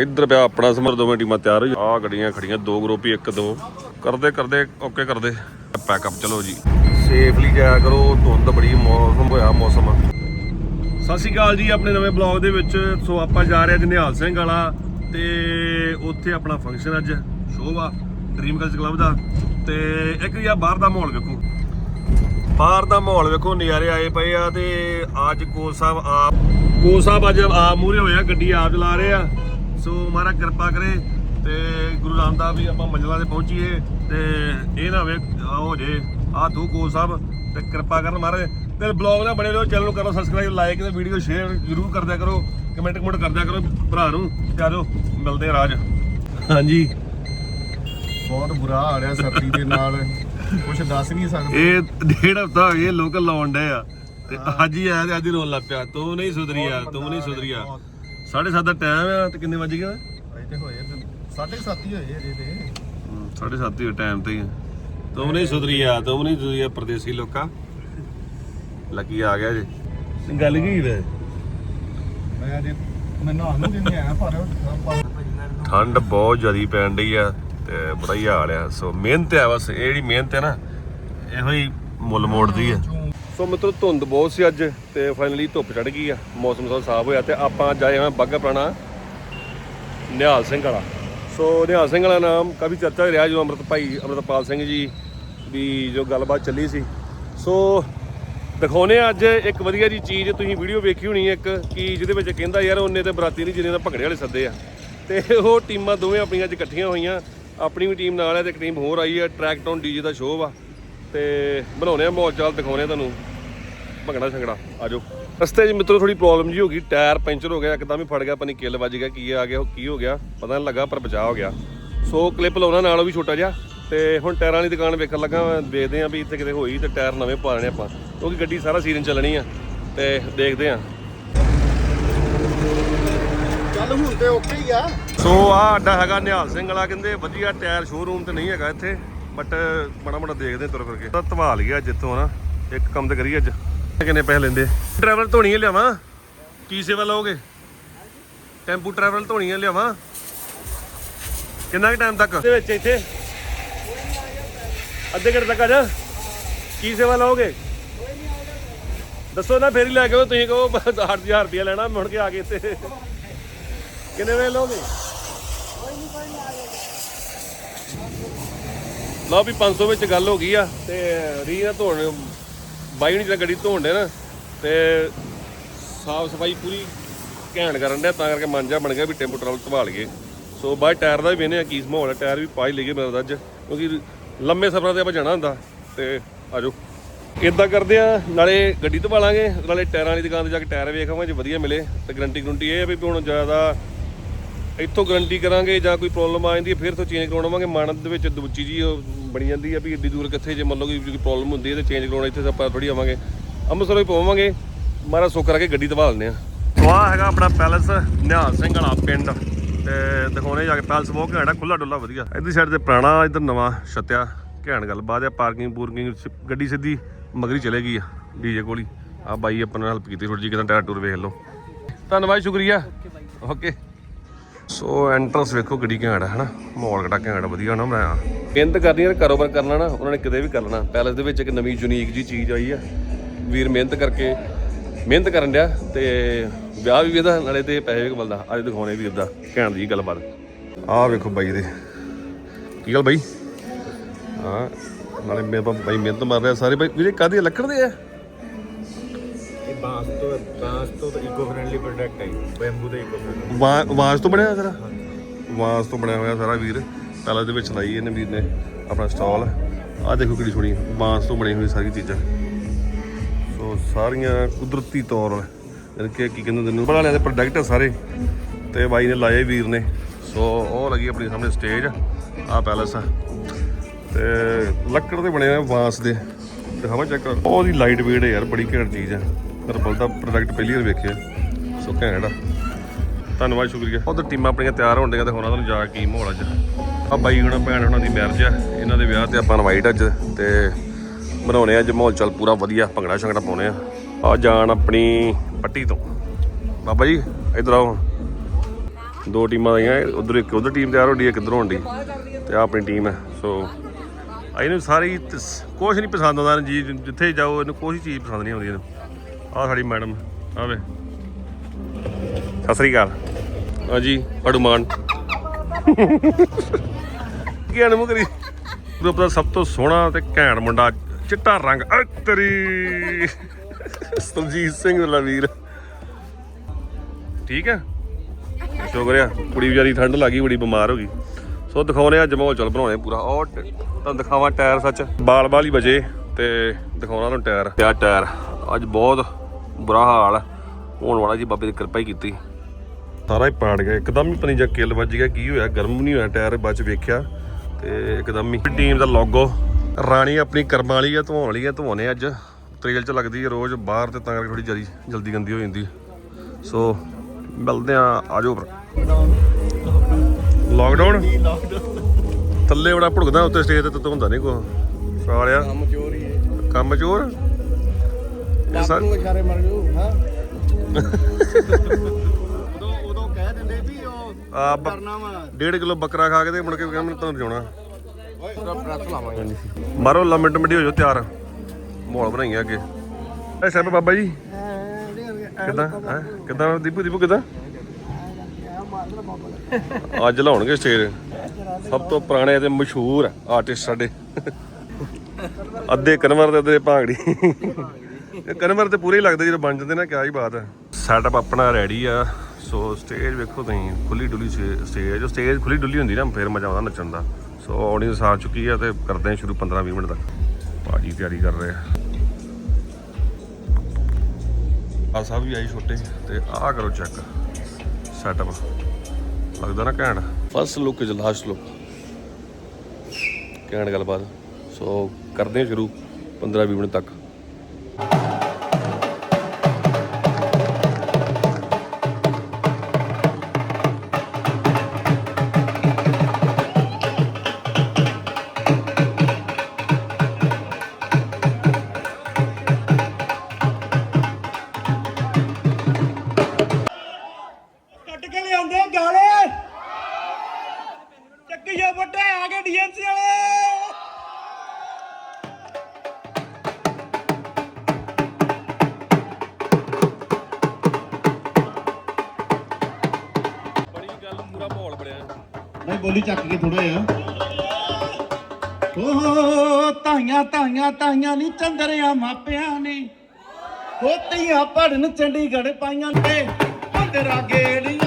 ਇੱਧਰ ਪਿਆ ਆਪਣਾ ਸਮਰ, ਦੋਵੇਂ ਟੀਮਾਂ ਤਿਆਰ ਹੋਈ। ਆ ਗੱਡੀਆਂ ਖੜੀਆਂ, ਦੋ ਗਰੁੱਪ ਹੀ, ਇੱਕ ਦੋ। ਕਰਦੇ ਕਰਦੇ, ਓਕੇ ਕਰਦੇ। ਪੈਕਅਪ ਚਲੋ ਜੀ। ਸੇਫਲੀ ਜਾਇਆ ਕਰੋ, ਧੁੰਦ ਬੜੀ, ਮੌਸਮ ਹੋਇਆ, ਮੌਸਮ। ਸਤਿ ਸ਼੍ਰੀ ਅਕਾਲ ਜੀ, ਆਪਣੇ ਨਵੇਂ ਬਲੌਗ ਦੇ ਵਿੱਚ। ਸੋ ਆਪਾਂ ਜਾ ਰਹੇ ਅੱਜ ਨਿਹਾਲ ਸਿੰਘ ਵਾਲਾ ਤੇ ਉੱਥੇ ਆਪਣਾ ਫੰਕਸ਼ਨ ਅੱਜ। ਸ਼ੋਅ ਆ ਡ੍ਰੀਮ ਕਲਚ ਕਲੱਬ ਦਾ। ਤੇ ਇੱਕ ਯਾ ਬਾਹਰ ਦਾ ਮਾਹੌਲ ਵੇਖੋ। ਬਾਹਰ ਦਾ ਮਾਹੌਲ ਵੇਖੋ, ਨਜ਼ਾਰੇ ਆਏ ਪਏ ਆ ਤੇ ਅੱਜ ਕੋਚ ਸਾਹਿਬ ਆਪ ਕੋਚ ਸਾਹਿਬ ਅੱਜ ਆਪ ਮੂਰੇ ਹੋਇਆ ਗੱਡੀ ਆਪ ਚਲਾ ਰਹੇ ਆ। ਸੋ ਮਹਾਰਾਜ ਕਿਰਪਾ ਕਰੇ ਤੇ ਗੁਰੂ ਰਾਮਦਾਸ ਵੀ ਆਪਾਂ ਮੰਜ਼ਲਾਂ ਤੇ ਪਹੁੰਚੀਏ ਤੇ ਇਹ ਨਾ ਵੇ ਹੋ ਜੇ ਆ ਦੋ ਕੋਚ ਸਾਹਿਬ ਤੇ ਕਿਰਪਾ ਕਰਨ ਮਹਾਰਾਜ। ਤੇ ਬਲੌਗ ਨਾਲ ਬਣੇ ਰਹੋ ਚੈਨਲ ਨੂੰ ਕਰੋ ਸਬਸਕ੍ਰਾਈਬ ਲਾਈਕ ਤੇ ਵੀਡੀਓ ਸ਼ੇਅਰ ਜ਼ਰੂਰ ਕਰਦਿਆ ਕਰੋ ਕਮੈਂਟ ਕਮੈਂਟ ਕਰਦਿਆ ਕਰੋ ਭਰਾ ਨੂੰ ਤੇ ਆਜੋ ਮਿਲਦੇ ਆ ਰਾਜ। ਹਾਂਜੀ। ਬਹੁਤ ਬੁਰਾ ਹਾਲ ਆ ਸਰਦੀ ਦੇ ਨਾਲ ਕੁਝ ਦੱਸ ਨਹੀਂ ਸਕਦੇ। ਇਹ ਡੇਢ ਹਫਤਾ ਹੋ ਗਿਆ ਲੋਕਲ ਲਾਉਣ ਡੇ ਆ। ਤੇ ਅੱਜ ਹੀ ਆਇਆ ਤੇ ਅੱਜ ਹੀ ਰੋਣ ਲੱਗ ਪਿਆ। ਤੂੰ ਨਹੀਂ ਸੁਧਰੀਆ ਤੂੰ ਨਹੀਂ ਸੁਧਰੀਆ 7:30 ਦਾ ਟਾਈਮ ਆ ਤੇ ਕਿੰਨੇ ਵੱਜ ਗਏ ਅਜੇ ਤੇ ਹੋਏ ਤੇ ਸਾਢੇ ਸੱਤ ਹੀ ਹੋਏ ਅਜੇ ਤੇ। 7:30 ਹੀ ਟਾਈਮ ਤੇ ਹੀ ਆ। ਤੂੰ ਨਹੀਂ ਸੁਧਰੀਆ ਤੂੰ ਨਹੀਂ ਸੁਧਰੀਆ ਪਰਦੇਸੀ ਲੋਕਾ। ਲੱਗੀ ਆ ਗਿਆ ਜੀ। ਗੱਲ ਕੀ ਵੇ ਮੈਂ ਅਜੇ ਮੈਂ ਨਹਾਉਣ ਨੂੰ ਦਿਨ ਆਇਆ ਪਰ ਠੰਡ ਬਹੁਤ ਜ਼ਿਆਦੀ ਪੈਣ ਡਈ ਆ ਤੇ ਬੜਾ ਹੀ ਹਾਲ ਆ। ਸੋ ਮਿਹਨਤ ਆ ਬਸ ਇਹ ਜਿਹੜੀ ਮਿਹਨਤ ਹੈ ਨਾ ਇਹੋ ਹੀ ਮੁੱਲ ਮੋੜਦੀ ਆ। ਸੋ ਮਿੱਤਰੋ, ਧੁੰਦ ਬਹੁਤ ਸੀ ਅੱਜ ਤੇ ਫਾਈਨਲੀ ਧੁੱਪ ਚੜ ਗਈ ਆ। ਮੌਸਮ ਸਭ ਸਾਫ਼ ਹੋਇਆ ਤੇ ਆਪਾਂ ਅੱਜ ਆਏ ਹਾਂ ਬਾਗਾ ਪੁਰਾਣਾ ਨਿਹਾਲ ਸਿੰਘ ਵਾਲਾ। ਸੋ ਨਿਹਾਲ ਸਿੰਘ ਵਾਲਾ ਨਾਮ ਕਾਫੀ ਚਰਚਾ ਰਿਹਾ ਜੋ ਅੰਮ੍ਰਿਤ ਭਾਈ ਅੰਮ੍ਰਿਤਪਾਲ ਸਿੰਘ ਜੀ ਦੀ ਜੋ ਗੱਲਬਾਤ ਚੱਲੀ ਸੀ। ਸੋ ਦਿਖਾਉਨੇ ਆ ਅੱਜ ਇੱਕ ਵਧੀਆ ਜੀ ਚੀਜ਼, ਤੁਸੀਂ ਵੀਡੀਓ ਵੇਖੀ ਹੋਣੀ ਹੈ ਇੱਕ, ਕਿ ਜਿਹਦੇ ਵਿੱਚ ਕਹਿੰਦਾ ਯਾਰ ਉਹਨੇ ਤੇ ਬਰਾਤੀ ਨਹੀਂ ਜਿੰਨੇ ਦਾ ਭੰਗੜੇ ਵਾਲੇ ਸੱਦੇ ਆ। ਤੇ ਉਹ ਟੀਮਾਂ ਦੋਵੇਂ ਆਪਣੀਆਂ ਅੱਜ ਇਕੱਠੀਆਂ ਹੋਈਆਂ, ਆਪਣੀ ਵੀ ਟੀਮ ਨਾਲ ਹੈ ਤੇ ਇੱਕ ਟੀਮ ਹੋਰ ਆਈ ਹੈ ਟਰੈਕ ਟਾਊਨ ਡੀਜੇ ਦਾ ਸ਼ੋਅ ਵਾ। ਤੇ ਬਣਾਉਨੇ ਆ ਮਾਹੌਲ ਚਾਲ ਦਿਖਾਉਨੇ ਆ ਤੁਹਾਨੂੰ। ਭੰਗੜਾ ਛੰਗੜਾ ਆਜੋ ਰਸਤੇ 'ਚ ਮਿੱਤਰੋ ਥੋੜੀ ਪ੍ਰੋਬਲਮ ਜੀ ਹੋ ਗਈ। ਟਾਇਰ ਪੈਂਚਰ ਹੋ ਗਿਆ ਇੱਕਦਮ ਹੀ ਫੜ ਗਿਆ ਪਨੀ ਕਿੱਲ ਵੱਜ ਗਿਆ ਕੀ ਆ ਗਿਆ ਉਹ ਕੀ ਹੋ ਗਿਆ ਪਤਾ ਨਹੀਂ ਲੱਗਾ ਪਰ ਬਚਾਅ ਹੋ ਗਿਆ। ਸੋ ਕਲਿੱਪ ਲਾਉਣਾ ਨਾਲ ਉਹ ਵੀ ਛੋਟਾ ਜਿਹਾ ਤੇ ਹੁਣ ਟਾਇਰਾਂ ਵਾਲੀ ਦੁਕਾਨ ਵੇਖਣ ਲੱਗਾ ਮੈਂ ਦੇਖਦੇ ਆਂ ਵੀ ਇੱਥੇ ਕਿਤੇ ਹੋਈ ਤੇ ਟਾਇਰ ਨਵੇਂ ਪਾ ਲੈਣੇ ਆਪਾਂ। ਕਿਉਂਕਿ ਗੱਡੀ ਸਾਰਾ ਸੀਜ਼ਨ ਚੱਲਣੀ ਆ ਤੇ ਦੇਖਦੇ ਆਂ ਚੱਲ ਹੁਣ ਤੇ ਓਕੇ ਹੀ ਆ। ਸੋ ਆ ਅੱਡਾ ਹੈਗਾ ਨਿਹਾਲ ਸਿੰਘ ਵਾਲਾ ਕਹਿੰਦੇ ਵਧੀਆ ਟਾਇਰ ਸ਼ੋਰੂਮ ਤੇ ਨਹੀਂ ਹੈਗਾ ਇੱਥੇ ਬਟ ਬੜਾ ਬੜਾ ਦੇਖਦੇ ਤੁਰ ਫਿਰ ਕੇ। ਤਾਂ ਧਵਾਲ ਗਿਆ ਜਿੱਥੋਂ ਨਾ ਇੱਕ ਕੰਮ ਤੇ ਕਰੀਏ ਅੱਜ। ਕਿੰਨੇ ਪੈਸੇ ਲੈਂਦੇ? ਟਰੈਵਲ ਧੋਣੀਆਂ ਲਿਆਵਾਂ? ਕੀ ਸੇਵਾ ਲਓਗੇ? ਟੈਂਪੂ ਟਰੈਵਲ ਧੋਣੀਆਂ ਲਿਆਵਾਂ? ਕਿੰਨਾ ਟਾਈਮ ਤੱਕ? ਦੇ ਵਿੱਚ ਇੱਥੇ। ਅੱਧੇ ਘੰਟੇ ਤੱਕ ਆ ਜਾ। ਕੀ ਸੇਵਾ ਲਓਗੇ? ਦੱਸੋ ਨਾ, ਫੇਰ ਹੀ ਲੈ ਕੇ ਆਓ। ਤੁਸੀਂ ਕਹੋ 8000 ਰੁਪਇਆ ਲੈਣਾ, ਮੁੜ ਕੇ ਆ ਕੇ ਇੱਥੇ। ਕਿੰਨੇ ਵੇ ਲਓਗੇ? ਲਓ ਵੀ 500 ਵਿੱਚ ਗੱਲ ਹੋ ਗਈ ਆ, ਤੇ ਰੀ ਨਾ ਧੋਣ ਬਾਈ ਹੁਣੀ ਜਿਹੜਾ ਗੱਡੀ ਧੋਣ ਦੇ ਨਾ, ਤੇ ਸਾਫ਼ ਸਫ਼ਾਈ ਪੂਰੀ ਘੈਂਟ ਕਰਨ ਡਿਆ, ਤਾਂ ਕਰਕੇ ਮਨ ਜਾ ਬਣ ਗਿਆ ਵੀ ਟੈਂਪੋ ਟਰੈਵਲ ਸੰਭਾਲ ਗਏ ਸੋ ਬਾਈ ਟਾਇਰ ਦਾ ਵੀ ਵੇਨੇ ਆ ਕੀ ਮਾਹੌਲ ਹੈ ਟਾਇਰ ਵੀ ਪਾ ਹੀ ਲਈਏ ਮੇਰਾ ਅੱਜ, ਕਿਉਂਕਿ ਲੰਮੇ ਸਫ਼ਰਾਂ ਤੇ ਆਪਾਂ ਜਾਣਾ ਹੁੰਦਾ, ਤੇ ਆਜੋ। ਇਦਾਂ ਕਰਦੇ ਆ ਨਾਲੇ ਗੱਡੀ ਧਵਾ ਲਾਂਗੇ, ਨਾਲੇ ਟਾਇਰਾਂ ਵਾਲੀ ਦੁਕਾਨ ਤੇ ਜਾ ਕੇ ਟਾਇਰ ਵੇਖ ਆਵਾਂਗੇ, ਜੇ ਵਧੀਆ ਮਿਲੇ, ਤੇ ਗਰੰਟੀ ਗਰੰਟੀ ਇਹ ਆ ਵੀ ਹੁਣ ਜ਼ਿਆਦਾ ਇੱਥੋਂ ਗਾਰੰਟੀ ਕਰਾਂਗੇ ਜਾਂ ਕੋਈ ਪ੍ਰੋਬਲਮ ਆ ਜਾਂਦੀ ਹੈ, ਫਿਰ ਤੋਂ ਚੇਂਜ ਕਰਾਉਣਾਵਾਂਗੇ ਮਨ ਦੇ ਵਿੱਚ ਦੂਜੀ ਜੀ ਉਹ ਬਣੀ ਜਾਂਦੀ ਹੈ ਵੀ ਏਡੀ ਦੂਰ ਕਿੱਥੇ ਜੇ ਮੰਨ ਲਓ ਕਿ ਕੋਈ ਪ੍ਰੋਬਲਮ ਹੁੰਦੀ ਹੈ ਤੇ ਚੇਂਜ ਕਰਾਉਣਾ ਇੱਥੇ ਆਪਾਂ ਥੋੜੀ ਆਵਾਂਗੇ। ਅੰਮ੍ਰਿਤਸਰ ਵੀ ਪਵਾਵਾਂਗੇ ਮਾਰਾ ਸੁੱਖ ਕਰਾ ਕੇ ਗੱਡੀ ਧਵਾ ਲੈਂਦੇ ਆ ਸੋ ਆਹ ਹੈਗਾ ਆਪਣਾ ਪੈਲਸ, ਨਿਹਾਲ ਸਿੰਘ ਵਾਲਾ ਪਿੰਡ। ਤੇ ਦਿਖਾਉਣੇ ਜਾ ਕੇ ਪੈਲਸ ਬਹੁਤ ਘੈਂਟ ਆ ਖੁੱਲਾ ਡੁੱਲਾ ਵਧੀਆ। ਇਧਰ ਸਾਈਡ ਤੇ ਪੁਰਾਣਾ, ਇਧਰ ਨਵਾਂ ਛੱਤਿਆ, ਘੈਂਟ ਗੱਲ। ਬਾਅਦ ਆ ਪਾਰਕਿੰਗ ਪੂਰਕਿੰਗ ਗੱਡੀ ਸਿੱਧੀ ਮਗਰੀ ਚਲੇ ਗਈ ਆ ਡੀਜੇ ਕੋਲ ਹੀ। ਆ ਬਾਈ ਆਪਾਂ ਨਾਲ ਹੈਲਪ ਕੀਤੀ ਥੋੜੀ ਜਿਹੀ ਕਿਦਾਂ ਟਾਇਰ ਟੂਰ ਵੇਖ ਲਓ। ਧੰਨਵਾਦ, ਸ਼ੁਕਰੀਆ। ਓਕੇ। ਸੋ ਐਂਟਰੈਂਸ ਵੇਖੋ ਗੱਡੀ ਘੈਂਟ ਹੈ ਹਨਾ? ਮਾਹੌਲ ਕਿਹੜਾ ਘੈਂਟ ਵਧੀਆ ਨਾ ਬਣਾਇਆ। ਮਿਹਨਤ ਕਰਨੀ ਹੈ ਕਾਰੋਬਾਰ ਕਰਨਾ ਨਾ ਉਹਨਾਂ ਨੇ ਕਿਤੇ ਵੀ ਕਰ ਲੈਣਾ। ਪੈਲਸ ਦੇ ਵਿੱਚ ਇੱਕ ਨਵੀਂ ਯੂਨੀਕ ਜੀ ਚੀਜ਼ ਆਈ ਆ। ਵੀਰ ਮਿਹਨਤ ਕਰਕੇ ਮਿਹਨਤ ਕਰਨ ਡਿਆ ਤੇ ਵਿਆਹ ਵੀ ਇਹਦਾ ਨਾਲੇ ਤੇ ਪੈਸੇ ਵੀ ਕਮਲਦਾ ਅੱਜ ਦਿਖਾਉਣੇ ਵੀਰ ਦਾ ਘੈਂਟ ਜੀ ਗੱਲਬਾਤ। ਆਹ ਵੇਖੋ ਬਾਈ ਦੇ। ਕੀ ਗੱਲ ਬਾਈ? ਹਾਂ ਨਾਲੇ ਮੇਰੇ ਬਾਈ ਮਿਹਨਤ ਮਾਰ ਰਿਹਾ ਸਾਰੇ ਬਾਈ ਵੀਰੇ ਕਾਦੀ ਲੱਕੜ ਦੇ ਆ? ਬਾਂਸ ਤੋਂ ਬਾਂਸ ਤੋਂ ਇਕੋ ਫ੍ਰੈਂਡਲੀ ਪ੍ਰੋਡਕਟ ਹੈ ਬੈਂਬੂ ਦਾ ਇਕੋ ਫ੍ਰੈਂਡਲੀ ਵਾ- ਵਾਜ਼ ਤੋਂ ਬਣਿਆ ਸਾਰਾ? ਵਾਜ਼ ਤੋਂ ਬਣਿਆ ਹੋਇਆ ਸਾਰਾ ਵੀਰ। ਪਹਿਲਾਂ ਦੇ ਵਿੱਚ ਲਾਈ ਇਹਨੇ ਵੀਰ ਨੇ ਆਪਣਾ ਸਟਾਲ। ਆਹ ਦੇਖੋ ਕਿਹੜੀ ਸੋਹਣੀ ਬਾਂਸ ਤੋਂ ਬਣੀ ਹੋਈ ਸਾਰੀ ਚੀਜ਼ਾਂ। ਸੋ ਸਾਰੀਆਂ ਕੁਦਰਤੀ ਤੌਰ ਯਾਨੀ ਕਿ ਕੀ ਕਹਿੰਦੇ ਤੈਨੂੰ ਬਣਾ ਲਿਆ ਦੇ ਪ੍ਰੋਡਕਟ ਆ ਸਾਰੇ। ਤੇ ਬਾਈ ਨੇ ਲਾਏ ਵੀਰ ਨੇ। ਸੋ ਉਹ ਲੱਗੀ ਆਪਣੀ ਸਾਹਮਣੇ ਸਟੇਜ ਆਹ ਪੈਲਸ ਆ। ਤੇ ਲੱਕੜ ਦੇ ਬਣੇ ਹੋਏ ਬਾਂਸ ਦੇ। ਦਿਖਾਵਾਂ ਚੈੱਕ ਕਰ। ਉਹਦੀ ਲਾਈਟ ਵੇਟ ਹੈ ਯਾਰ ਬੜੀ ਘੈਂਟ ਚੀਜ਼ ਆ। ਹਰਬਲ ਦਾ ਪ੍ਰੋਡਕਟ ਪਹਿਲੀ ਵਾਰ ਵੇਖਿਆ। ਸੋ ਘੈਂਟ ਆ ਧੰਨਵਾਦ, ਸ਼ੁਕਰੀਆ। ਉਧਰ ਟੀਮਾਂ ਆਪਣੀਆਂ ਤਿਆਰ ਹੋਣ ਡੀਆਂ ਤੇ ਹੋਰਾਂ ਤੁਹਾਨੂੰ ਜਾ ਕੇ ਕੀ ਮਾਹੌਲ ਅੱਜ। ਆ ਬਾਈ ਹੁਣਾਂ, ਭੈਣ ਹੁਣਾਂ ਦੀ ਮੈਰਿਜ ਆ। ਇਹਨਾਂ ਦੇ ਵਿਆਹ ਤੇ ਆਪਾਂ ਇਨਵਾਈਟ ਅੱਜ ਤੇ ਬਣਾਉਣੇ ਆ ਅੱਜ ਮਾਹੌਲ ਚੱਲ ਪੂਰਾ ਵਧੀਆ। ਭੰਗੜਾ ਸ਼ੰਗੜਾ ਪਾਉਣੇ ਆ। ਆ ਜਾਣ ਆਪਣੀ ਪੱਟੀ ਤੋਂ। ਬਾਬਾ ਜੀ, ਇਧਰ ਆਓ। ਦੋ ਟੀਮਾਂ ਆਈਆਂ, ਉਧਰ ਇੱਕ ਉਧਰ ਟੀਮ ਤਿਆਰ ਹੋਣੀ ਇੱਕ ਇਧਰੋਂ ਹੋਣੀ ਤੇ ਆਹ ਆਪਣੀ ਟੀਮ ਹੈ ਸੋ ਇਹਨੂੰ ਸਾਰੀ ਕੁਝ ਨਹੀਂ ਪਸੰਦ ਆਉਂਦਾ ਜੀ ਜਿੱਥੇ ਜਾਓ, ਇਹਨੂੰ ਕੋਈ ਚੀਜ਼ ਪਸੰਦ ਨਹੀਂ ਆਉਂਦੀ ਇਹਨੂੰ। ਆਹ ਸਾਡੀ ਮੈਡਮ ਆਵੇ ਸਤਿ ਸ੍ਰੀ ਅਕਾਲ। ਹਾਂਜੀ ਪੜੂਮਾਨ ਕੀ ਅਨਮੁ ਕਰੀ ਗਰੁੱਪ ਦਾ ਸਭ ਤੋਂ ਸੋਹਣਾ ਤੇ ਘੈਂਟ ਮੁੰਡਾ ਚਿੱਟਾ ਰੰਗ ਅ ਤੇਰੀ। ਸੁਰਜੀਤ ਸਿੰਘ ਦਾ ਵੀਰ। ਠੀਕ ਹੈ? ਸ਼ੁਕਰੀਆ। ਕੁੜੀ ਵਿਚਾਰੀ ਠੰਡ ਲੱਗੀ ਬੜੀ ਬਿਮਾਰ ਹੋ ਗਈ। ਸੋ ਦਿਖਾਉਣੇ ਅੱਜ ਮਾਹੌਲ ਚੱਲ ਬਣਾਉਣੇ ਪੂਰਾ। ਟ- ਤੁਹਾਨੂੰ ਦਿਖਾਵਾਂ ਟਾਇਰ ਸੱਚ। ਬਾਲ ਬਾਲ ਹੀ ਵਜੇ ਤੇ ਦਿਖਾਉਣਾ ਤੁਹਾਨੂੰ ਟਾਇਰ। ਪਿਆ ਟਾਇਰ। ਅੱਜ ਬਹੁਤ ਬੁਰਾ ਹਾਲ। ਹੋਣ ਵਾਲਾ ਜੀ ਬਾਬੇ ਦੀ ਕਿਰਪਾ ਹੀ ਕੀਤੀ। ਸਾਰਾ ਹੀ ਪਾੜ ਗਿਆ। ਇੱਕਦਮ ਹੀ ਪਨੀ ਜਾ ਕਿੱਲ ਵੱਜ ਗਿਆ ਕੀ ਹੋਇਆ? ਗਰਮ ਨਹੀਂ ਹੋਇਆ ਟਾਇਰ ਬਾਅਦ ਚ ਵੇਖਿਆ ਤੇ ਇੱਕਦਮ ਹੀ ਟੀਮ ਦਾ ਲੋਗੋ ਰਾਣੀ ਆਪਣੀ ਕਰਮਾਂ ਵਾਲੀ ਆ ਧੋਣ ਵਾਲੀ ਆ ਧੋਣੇ ਅੱਜ। ਤੇਲ ਚ ਲੱਗਦੀ ਹੈ ਰੋਜ਼ ਬਾਹਰ ਤੇ ਤਾਂ ਕਰਕੇ ਥੋੜੀ ਜਲਦੀ ਜਲਦੀ ਗੰਦੀ ਹੋ ਜਾਂਦੀ। ਸੋ ਮਿਲਦੇ ਆ ਆਜੋ ਫਿਰ ਲਾਕਡਾਊਨ ਥੱਲੇ ਬੜਾ ਭੁੜਕਦਾ ਉੱਤੇ ਸਟੇਜ ਤੇ ਤਾਂ ਹੁੰਦਾ ਨਹੀਂ ਕੋ ਸਾਲਿਆ। ਕੰਮ ਚੋਰੀ ਹੈ। ਕੰਮ ਚੋਰ? ਸਾ- ਨੂੰ ਇਸ਼ਾਰੇ ਮਰ ਜੂ ਹਾਂ। ਉਦੋਂ ਉਦੋਂ ਕਹਿ ਦਿੰਦੇ ਵੀ ਉਹ ਆ ਬ- ਕਰਨਾ ਵਾ। ਡੇਢ ਕਿਲੋ ਬੱਕਰਾ ਖਾ ਕੇ ਤੇ ਮੁੜ ਕੇ ਕਹਿੰਦਾ ਤੁਹਾਨੂੰ ਜਾਣਾ ਓਏ ਉਹਦਾ ਪ੍ਰੈਸ ਲਾਵਾਂਗੇ। ਮਾਰੋ ਲਾ ਮਿੰਟ ਮਿੰਟ ਹੋ ਜਾਓ ਤਿਆਰ। ਮਾਹੌਲ ਬਣਾਈਏ ਅੱਗੇ। ਐ ਸਾਹਿਬ ਬਾਬਾ ਜੀ। ਕਿਦਾਂ? ਹੈ? ਕਿਦਾਂ? ਦੀਪੂ ਦੀਪੂ ਕਿਦਾਂ? ਅੱਜ ਲਾਉਣਗੇ ਸਟੇਜ। ਸਭ ਤੋਂ ਪੁਰਾਣੇ ਤੇ ਮਸ਼ਹੂਰ ਆਰਟਿਸਟ ਸਾਡੇ। ਅੱਧੇ ਕਨਵਰ ਤੇ ਅੱਧੇ ਭਾਂਗੜੀ। ਕਨਵਰ ਤੇ ਪੂਰੇ ਹੀ ਲੱਗਦੇ ਜਦੋਂ ਬਣ ਜਾਂਦੇ ਨਾ, ਕਿਆ ਹੀ ਬਾਤ ਹੈ। ਸੈਟਅਪ ਆਪਣਾ ਰੈਡੀ ਆ ਸੋ ਸਟੇਜ ਵੇਖੋ ਤੁਸੀਂ ਖੁੱਲੀ ਡੁੱਲੀ ਸਟੇਜ ਜੋ ਸਟੇਜ ਖੁੱਲੀ ਡੁੱਲੀ ਹੁੰਦੀ ਨਾ, ਫਿਰ ਮਜ਼ਾ ਆਉਂਦਾ ਨੱਚਣ ਦਾ। ਸੋ ਆਡੀਅנס ਆ ਚੁੱਕੀ ਆ ਤੇ ਕਰਦੇ ਹਾਂ ਸ਼ੁਰੂ 15 20 ਮਿੰਟ ਤੱਕ। ਭਾਜੀ ਤਿਆਰੀ ਕਰ ਰਹੇ ਆ। ਆ ਸਭ ਵੀ ਆਈ ਛੋਟੇ, ਤੇ ਆਹ ਕਰੋ ਚੈੱਕ ਸੈਟਅਪ ਲੱਗਦਾ ਨਾ ਘੈਂਟ? First look is last look ਘੈਂਟ ਗੱਲਬਾਤ। ਸੋ ਕਰਦੇ ਹਾਂ ਸ਼ੁਰੂ 15 20 ਮਿੰਟ ਤੱਕ। ਨਹੀਂ ਬੋਲੀ ਚੱਕ ਕੇ ਥੋੜਾ ਜਿਹਾ। ਓ ਤਾਈਆਂ ਤਾਈਆਂ ਤਾਈਆਂ ਨਹੀਂ ਚੰਦਰਿਆ ਮਾਪਿਆਂ ਨੇ। ਓ ਤੀਆਂ ਪੜਨ ਚੰਡੀਗੜ੍ਹ ਪਾਈਆਂ ਤੇ ਪੰਦਰਾ ਗੇੜੀਆਂ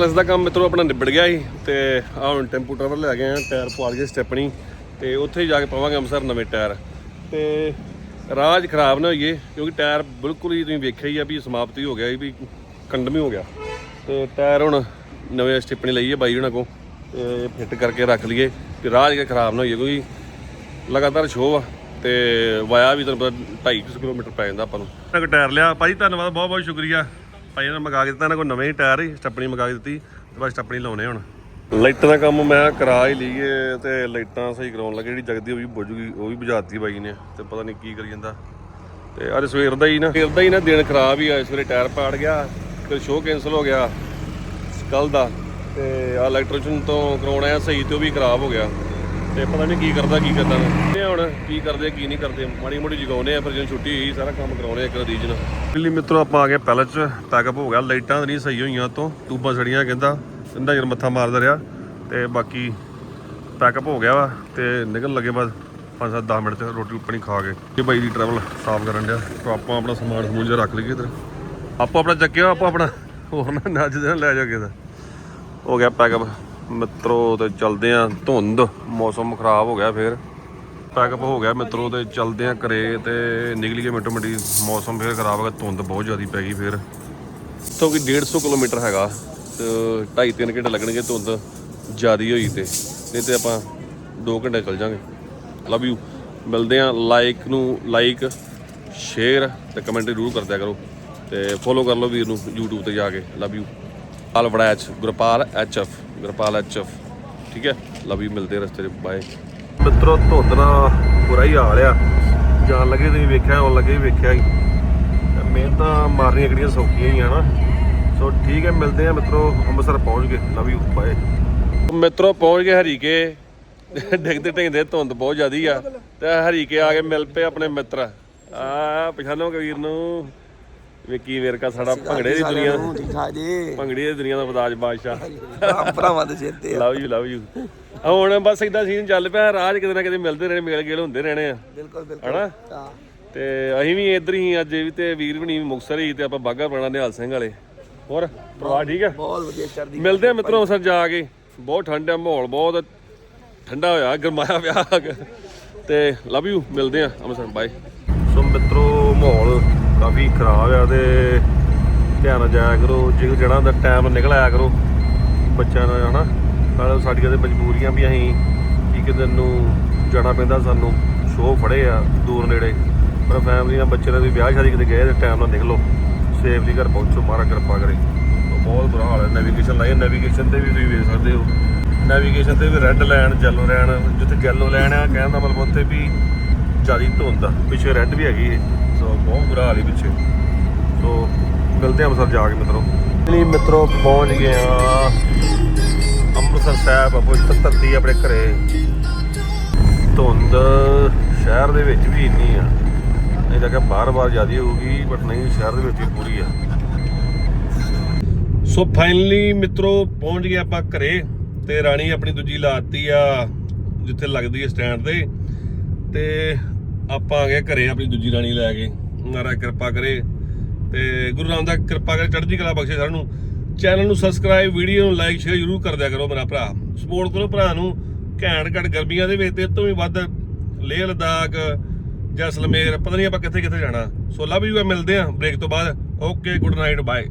ਪਲਸ ਦਾ ਕੰਮ ਮਿੱਤਰੋ ਆਪਣਾ ਨਿਬੜ ਗਿਆ ਸੀ ਤੇ ਆਹ ਹੁਣ ਟੈਂਪੂ ਟਰੈਵਲ ਲੈ ਗਏ ਆ, ਟਾਇਰ ਪਵਾ ਲਏ ਸਟੈਪਣੀ ਤੇ ਉੱਥੇ ਹੀ ਜਾ ਕੇ ਪਾਵਾਂਗੇ ਅੰਮ੍ਰਿਤਸਰ ਨਵੇਂ ਟਾਇਰ। ਤੇ ਰਾਜ ਖਰਾਬ ਨਾ ਹੋਈਏ, ਕਿਉਂਕਿ ਟਾਇਰ ਬਿਲਕੁਲ ਹੀ ਤੁਸੀਂ ਵੇਖਿਆ ਹੀ ਆ ਵੀ ਸਮਾਪਤੀ ਹੋ ਗਿਆ ਸੀ ਵੀ ਕੰਡਮ ਹੀ ਹੋ ਗਿਆ। ਤੇ ਟਾਇਰ ਹੁਣ ਨਵੇਂ ਸਟੈਪਣੀ ਲਈਏ ਬਾਈ ਉਹਨਾਂ ਕੋ ਤੇ ਫਿੱਟ ਕਰਕੇ ਰੱਖ ਲਈਏ ਕਿ ਰਾਜ ਕੇ ਖਰਾਬ ਨਾ ਹੋਈਏ, ਕਿਉਂਕਿ ਲਗਾਤਾਰ ਸ਼ੋਅ ਆ ਤੇ ਵਾਇਆ ਵੀ ਤੁਹਾਨੂੰ ਪਤਾ 2.5 ਕਿਲੋਮੀਟਰ ਪੈ ਜਾਂਦਾ ਆਪਾਂ ਨੂੰ। ਟਾਇਰ ਲਿਆ। ਭਾਈ ਧੰਨਵਾਦ ਬਹੁਤ ਬਹੁਤ ਸ਼ੁਕਰੀਆ। ਭਾਈ ਨੇ ਮੰਗਾ ਕੇ ਦਿੱਤਾ, ਇਹਨਾਂ ਕੋਲ ਨਵੇਂ ਹੀ ਟਾਇਰ ਹੀ ਸਟੱਪਣੀ ਮੰਗਾ ਕੇ ਦਿੱਤੀ, ਤੇ ਬਸ ਸਟੱਪਣੀ ਲਾਉਣੇ ਹੁਣ। ਲਾਈਟਾਂ ਦਾ ਕੰਮ ਮੈਂ ਕਰਾ ਹੀ ਲਈਏ ਤੇ ਲਾਈਟਾਂ ਸਹੀ ਕਰਾਉਣ ਲੱਗੇ, ਜਿਹੜੀ ਜਗਦੀ ਉਹ ਵੀ ਬੁੱਝੂਗੀ ਉਹ ਵੀ ਬੁਝਾਤੀ ਬਾਈ ਨੇ, ਤੇ ਪਤਾ ਨਹੀਂ ਕੀ ਕਰੀ ਜਾਂਦਾ। ਤੇ ਅੱਜ ਸਵੇਰ ਦਾ ਹੀ ਨਾ, ਸਵੇਰ ਦਾ ਹੀ ਨਾ ਦਿਨ ਖਰਾਬ ਹੀ ਆ ਸਵੇਰੇ ਟਾਇਰ ਪਾੜ ਗਿਆ, ਫਿਰ ਸ਼ੋਅ ਕੈਨਸਲ ਹੋ ਗਿਆ ਕੱਲ ਦਾ, ਤੇ ਆ ਇਲੈਕਟ੍ਰੀਸ਼ਨ ਤੋਂ ਕਰਾਉਣਾ ਆ, ਸਹੀ ਤੇ ਉਹ ਵੀ ਖਰਾਬ ਹੋ ਗਿਆ। ਤੇ ਪਤਾ ਨਹੀਂ ਕੀ ਕਰਦਾ ਕੀ ਕਰਦਾ ਇਹ ਹੁਣ ਕੀ ਕਰਦੇ, ਕੀ ਨਹੀਂ ਕਰਦੇ, ਮਾੜੀ ਮੋਟੀ ਜਗਾਉਨੇ ਆ, ਫਿਰ ਜਦੋਂ ਛੁੱਟੀ ਹੋਈ, ਸਾਰਾ ਕੰਮ ਕਰਾਉਣੇ ਆ ਇੱਕ ਨਦੀਜ ਦਿੱਲੀ ਮਿੱਤਰੋ, ਆਪਾਂ ਆ ਗਏ ਪੈਲਸ ਚ ਪੈਕਅਪ ਹੋ ਗਿਆ, ਲਾਈਟਾਂ ਨਹੀਂ ਸਹੀ ਹੋਈਆਂ ਤੋਂ ਟੂਬਾਂ ਸੜੀਆਂ ਕਹਿੰਦਾ ਕਹਿੰਦਾ ਜਰ ਮੱਥਾ ਮਾਰਦਾ ਰਿਹਾ, ਤੇ ਬਾਕੀ ਪੈਕਅਪ ਹੋ ਗਿਆ ਵਾ, ਤੇ ਨਿਕਲ ਲੱਗੇ ਬਸ 5-7 10 ਮਿੰਟ ਚ, ਰੋਟੀ ਪਾਣੀ ਖਾ ਕੇ। ਤੇ ਬਾਈ ਦੀ ਟਰੈਵਲ ਸਾਫ਼ ਕਰਨ ਡਿਆ, ਤੇ ਆਪਾਂ ਆਪਣਾ ਸਮਾਨ ਸਮੂਨ ਜਿਹਾ ਰੱਖ ਲਈਏ ਇੱਧਰ। ਆਪੋ ਆਪਣਾ ਚੱਕਿਆ, ਆਪਾਂ ਆਪਣਾ, ਹੋਰ ਨਾ ਨੱਜ ਦੇ ਲੈ ਜਾ ਕੇ ਦਾ ਹੋ ਗਿਆ ਪੈਕਅਪ ਮਿੱਤਰੋ ਤੇ ਚਲਦੇ ਆ ਧੁੰਦ, ਮੌਸਮ ਖਰਾਬ ਹੋ ਗਿਆ ਫੇਰ। ਪੈਕਅਪ ਹੋ ਗਿਆ ਮਿੱਤਰੋ ਤੇ ਚਲਦੇ ਆ ਘਰੇ ਤੇ ਨਿਕਲੀਏ ਮਿੰਟੋ ਮਿੰਟੀ। ਮੌਸਮ ਫੇਰ ਖਰਾਬ ਹੋ ਗਿਆ, ਧੁੰਦ ਬਹੁਤ ਜ਼ਿਆਦੀ ਪੈ ਗਈ ਫੇਰ। ਤੋਂ ਕਿ 150 ਕਿਲੋਮੀਟਰ ਹੈਗਾ, ਤੇ 2.5 3 ਘੰਟੇ ਲੱਗਣਗੇ ਧੁੰਦ ਜ਼ਿਆਦੀ ਹੋਈ ਤੇ। ਨਹੀਂ ਤੇ ਆਪਾਂ 2 ਘੰਟੇ ਚੱਲ ਜਾਾਂਗੇ। ਲਵ ਯੂ ਮਿਲਦੇ ਆ ਲਾਈਕ ਨੂੰ ਲਾਈਕ ਸ਼ੇਅਰ ਤੇ ਕਮੈਂਟ ਜ਼ਰੂਰ ਕਰਦਿਆ ਕਰੋ। ਤੇ ਫੋਲੋ ਕਰ ਲਓ ਵੀਰ ਨੂੰ YouTube ਤੇ ਜਾ ਕੇ। Love you ਅਲਵੜਾ H Gurpal H F, Gurpal H F. ਠੀਕ ਹੈ? ਲਵੀ ਮਿਲਦੇ ਰਸਤੇ 'ਚ, ਬਾਏ। ਮਿੱਤਰੋ ਧੁੰਦ ਬੁਰਾ ਹੀ ਹਾਲ ਆ। ਜਾਣ ਲੱਗੇ ਤੁਸੀਂ ਵੇਖਿਆ, ਆਉਣ ਲੱਗੇ ਵੇਖਿਆ ਹੀ। ਮਿਹਨਤਾਂ ਮਾਰਨੀਆਂ ਕਿਹੜੀਆਂ ਸੌਖੀਆਂ ਹੀ ਆ ਨਾ। ਸੋ ਠੀਕ ਹੈ, ਮਿਲਦੇ ਆ ਮਿੱਤਰੋ, ਅੰਮ੍ਰਿਤਸਰ ਪਹੁੰਚ ਗਏ। Love you, bye. ਮਿੱਤਰੋ, ਪਹੁੰਚ ਗਏ ਹਰੀਕੇ। ਡਿੱਗਦੇ ਢਿੰਗਦੇ, ਧੁੰਦ ਬਹੁਤ ਜ਼ਿਆਦੀ ਆ। ਤੇ ਹਰੀਕੇ ਆ ਕੇ ਮਿਲ ਪਏ ਆਪਣੇ ਮਿੱਤਰ। ਆ ਪਛਾਣੋ ਕਬੀਰ ਨੂੰ? ਵਿੱਕੀ ਵੇਰਕਾ ਸਾਡਾ ਭੰਗੜੇ ਦੀ ਦੁਨੀਆ ਠੀਕ ਠਾਕ ਜੀ। ਭੰਗੜੇ ਦੀ ਦੁਨੀਆ ਦਾ ਬਦਾਜ ਬਾਦਸ਼ਾਹ। ਭਰਾ- ਭਰਾਵਾਂ ਦੇ ਸਿਰ ਤੇ। ਲਵ ਯੂ ਲਵ ਯੂ ਹੁਣ ਬਸ ਇਦਾਂ ਸੀਨ ਚੱਲ ਪਿਆ ਰਾਜ ਕਿਤੇ ਨਾ ਕਿਤੇ ਮਿਲਦੇ ਰਹਿਣੇ ਮੇਲ ਗੇਲ ਹੁੰਦੇ ਰਹਿਣੇ ਆ। ਬਿਲਕੁਲ ਬਿਲਕੁਲ। ਹਨਾ? ਤੇ ਅਸੀਂ ਵੀ ਇੱਧਰ ਹੀ ਅੱਜ ਵੀ ਤੇ ਵੀਰ ਵੀ ਨਹੀਂ ਮੁਕਸਰ ਹੀ ਤੇ ਆਪਾਂ ਬਾਗਾ ਪੁਰਾਣਾ ਨਿਹਾਲ ਸਿੰਘ ਵਾਲੇ। ਹੋਰ ਪਰਿਵਾਰ ਠੀਕ ਹੈ ਬਹੁਤ ਵਧੀਆ ਚੜਦੀ ਮਿਲਦੇ ਆ ਮਿੱਤਰੋ ਸਰ ਜਾ ਕੇ। ਬਹੁਤ ਠੰਡ ਆ ਮਾਹੌਲ ਬਹੁਤ ਠੰਡਾ ਹੋਇਆ ਗਰਮਾਇਆ ਪਿਆ। ਤੇ ਲਵ ਯੂ ਮਿਲਦੇ ਆ ਅੰਮ੍ਰਿਤਸਰ ਬਾਏ ਸੋ ਮਿੱਤਰੋ ਕਾਫੀ ਖਰਾਬ ਆ ਤੇ ਧਿਆਨ ਨਾਲ ਜਾਇਆ ਕਰੋ, ਜੇ ਜਿਹੜਾ ਦਾ ਟਾਈਮ ਨਿਕਲ ਆਇਆ ਕਰੋ ਬੱਚਿਆਂ ਦਾ ਹਨਾ? ਨਾਲ ਸਾਡੀਆਂ ਤੇ ਮਜਬੂਰੀਆਂ ਵੀ ਅਸੀਂ ਇੱਕ ਦਿਨ ਨੂੰ ਜਾਣਾ ਪੈਂਦਾ ਸਾਨੂੰ ਸ਼ੋਅ ਫੜੇ ਆ ਦੂਰ ਨੇੜੇ। ਪਰ ਫੈਮਿਲੀ ਨਾਲ ਬੱਚੇ ਨਾਲ ਵੀ ਵਿਆਹ ਸ਼ਾਦੀ ਕਿਤੇ ਗਏ ਤੇ ਟਾਈਮ ਨਾਲ ਨਿਕਲੋ। ਸੇਫਲੀ ਘਰ ਪਹੁੰਚੋ ਮਹਾਰਾ ਕਿਰਪਾ ਕਰੇ। ਬਹੁਤ ਬੁਰਾ ਹਾਲ ਹੈ ਨੈਵੀਗੇਸ਼ਨ ਲਾਈ ਨੈਵੀਗੇਸ਼ਨ ਤੇ ਵੀ ਤੁਸੀਂ ਵੇਖ ਸਕਦੇ ਹੋ। ਨੈਵੀਗੇਸ਼ਨ ਤੇ ਵੀ ਰੈੱਡ ਲਾਈਨ ਜੈਲੋ ਲਾਈਨ ਜਿੱਥੇ ਜੈਲੋ ਲਾਈਨ ਆ, ਕਹਿਣ ਦਾ ਮਤਲਬ ਉੱਥੇ ਵੀ ਜ਼ਿਆਦਾ ਧੁੰਦ ਆ, ਪਿੱਛੇ ਰੈੱਡ ਵੀ ਹੈਗੀ ਹੈ ਬਹੁਤ ਬੁਰਾ ਹਾਲ ਹੈ ਪਿੱਛੇ। ਸੋ, ਮਿਲਦੇ ਅੰਮ੍ਰਿਤਸਰ ਜਾ ਕੇ ਮਿੱਤਰੋ। ਨਹੀਂ ਮਿੱਤਰੋ ਪਹੁੰਚ ਗਏ ਆ ਅੰਮ੍ਰਿਤਸਰ ਸਾਹਿਬ ਆਪੋ ਧਰਤੀ ਆਪਣੇ ਘਰੇ। ਧੁੰਦ ਸ਼ਹਿਰ ਦੇ ਵਿੱਚ ਵੀ ਇੰਨੀ ਆ। ਇਹ ਜਗ੍ਹਾ ਬਾਰ-ਬਾਰ ਜ਼ਿਆਦੀ ਹੋਊਗੀ ਬਟ ਨਹੀਂ, ਸ਼ਹਿਰ ਦੇ ਵਿੱਚ ਵੀ ਪੂਰੀ ਆ। ਸੋ ਫਾਈਨਲੀ ਮਿੱਤਰੋ ਪਹੁੰਚ ਗਏ ਆਪਾਂ ਘਰੇ ਤੇ ਰਾਣੀ ਆਪਣੀ ਦੂਜੀ ਲਾਤੀ ਆ, ਜਿੱਥੇ ਲੱਗਦੀ ਹੈ ਸਟੈਂਡ ਤੇ। ਤੇ ਆਪਾਂ ਆ ਗਏ ਘਰੇ ਆਪਣੀ ਦੂਜੀ ਰਾਣੀ ਲੈ ਕੇ। ਮਹਾਰਾਜ ਕਿਰਪਾ ਕਰੇ ਤੇ ਗੁਰੂ ਰਾਮਦਾਸ ਕਿਰਪਾ ਕਰੇ, ਚੜ੍ਹਦੀ ਕਲਾ ਬਖਸ਼ੇ ਸਾਰਿਆਂ ਨੂੰ। ਚੈਨਲ ਨੂੰ ਸਬਸਕ੍ਰਾਈਬ ਵੀਡੀਓ ਨੂੰ ਲਾਈਕ ਸ਼ੇਅਰ ਜ਼ਰੂਰ ਕਰ ਦਿਆ ਕਰੋ ਮੇਰਾ ਭਰਾ। ਸਪੋਰਟ ਕਰੋ ਭਰਾ ਨੂੰ। ਘੈਂਟ ਘੱਟ ਗਰਮੀਆਂ ਦੇ ਵਿੱਚ ਤੇ ਇਹ ਤੋਂ ਵੀ ਵੱਧ ਲੇਹ ਲਦਾਖ ਜੈਸਲਮੇਰ ਪਤਾ ਨਹੀਂ ਆਪਾਂ ਕਿੱਥੇ ਕਿੱਥੇ ਜਾਣਾ ਸੋ ਲਵ ਯੂ ਮਿਲਦੇ ਆ ਬ੍ਰੇਕ ਤੋਂ ਬਾਅਦ। Okay good night bye